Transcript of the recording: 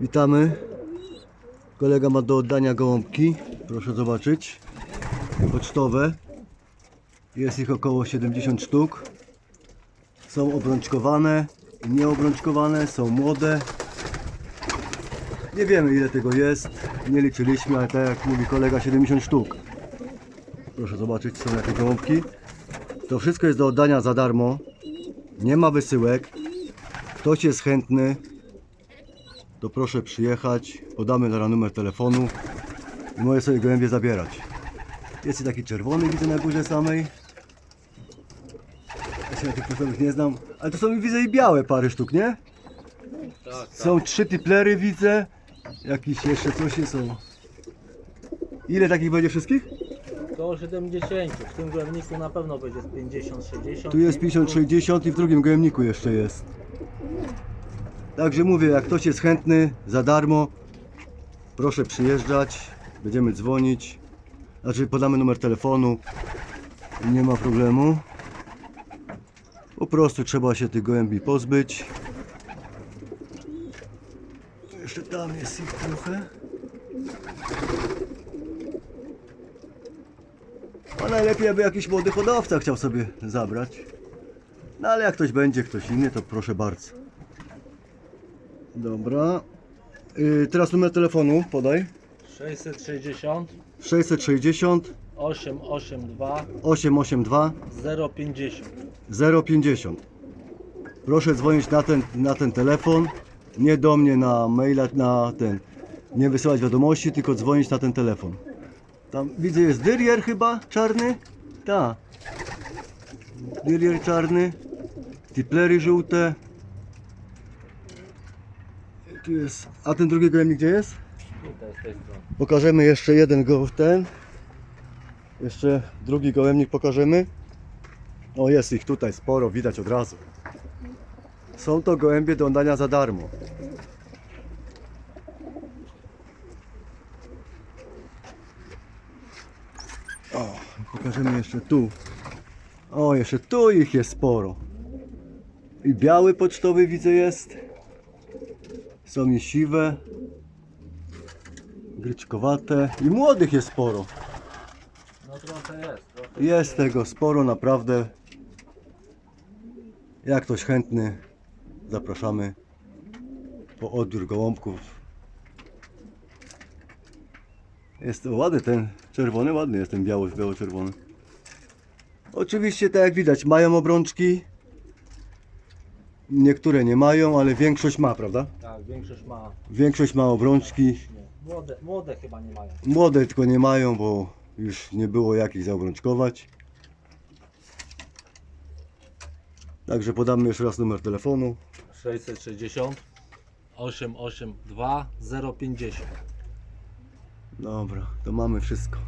Witamy. Kolega ma do oddania gołąbki. Proszę zobaczyć. Pocztowe. Jest ich około 70 sztuk. Są obrączkowane, nieobrączkowane, są młode. Nie wiemy ile tego jest. Nie liczyliśmy, ale tak jak mówi kolega 70 sztuk. Proszę zobaczyć, są jakie gołąbki. To wszystko jest do oddania za darmo. Nie ma wysyłek. Ktoś jest chętny, to proszę przyjechać. Podamy na numer telefonu i mogę sobie gołębie zabierać. Jest i taki czerwony, widzę na górze samej. Ja się na tych pocztowych nie znam, ale to są widzę i białe pary sztuk, nie? Tak, Są trzy tiplery widzę. Jakiś jeszcze coś jest, są. Ile takich będzie wszystkich? Koło 70. W tym głębniku na pewno będzie z 50-60. Tu jest 50-60 i w drugim gojemniku jeszcze jest. Także mówię, jak ktoś jest chętny, za darmo, proszę przyjeżdżać, będziemy dzwonić. Znaczy podamy numer telefonu, nie ma problemu. Po prostu trzeba się tych gołębi pozbyć. Jeszcze tam jest ich trochę. A najlepiej, aby jakiś młody hodowca chciał sobie zabrać. No ale jak ktoś będzie, ktoś inny, to proszę bardzo. Dobra. Yy, teraz numer telefonu podaj. 660 660 882 882 050. 050. Proszę dzwonić na ten, na ten telefon. Nie do mnie na maila, na ten. Nie wysyłać wiadomości, tylko dzwonić na ten telefon. Tam widzę jest dyrier chyba czarny. Tak. Dyrier czarny. Tiplery żółte. Tu jest. A ten drugi gołębnik gdzie jest? Pokażemy jeszcze jeden go ten. Jeszcze drugi gołębnik pokażemy. O jest ich tutaj sporo, widać od razu. Są to gołębie do oddania za darmo. O, pokażemy jeszcze tu. O, jeszcze tu ich jest sporo. I biały pocztowy widzę jest. Są i siwe gryczkowate i młodych jest sporo. No trochę jest. Trochę Jest tego sporo naprawdę. Jak ktoś chętny, zapraszamy po odbiór gołąbków. Jest to ładny ten czerwony, ładny jest ten biały, biało-czerwony. Oczywiście tak jak widać mają obrączki. Niektóre nie mają, ale większość ma, prawda? Tak, większość ma. Większość ma obrączki. Nie. Młode, młode chyba nie mają. Młode tylko nie mają, bo już nie było jakich zaobrączkować. Także podamy jeszcze raz numer telefonu. 660 882 050. Dobra, to mamy wszystko.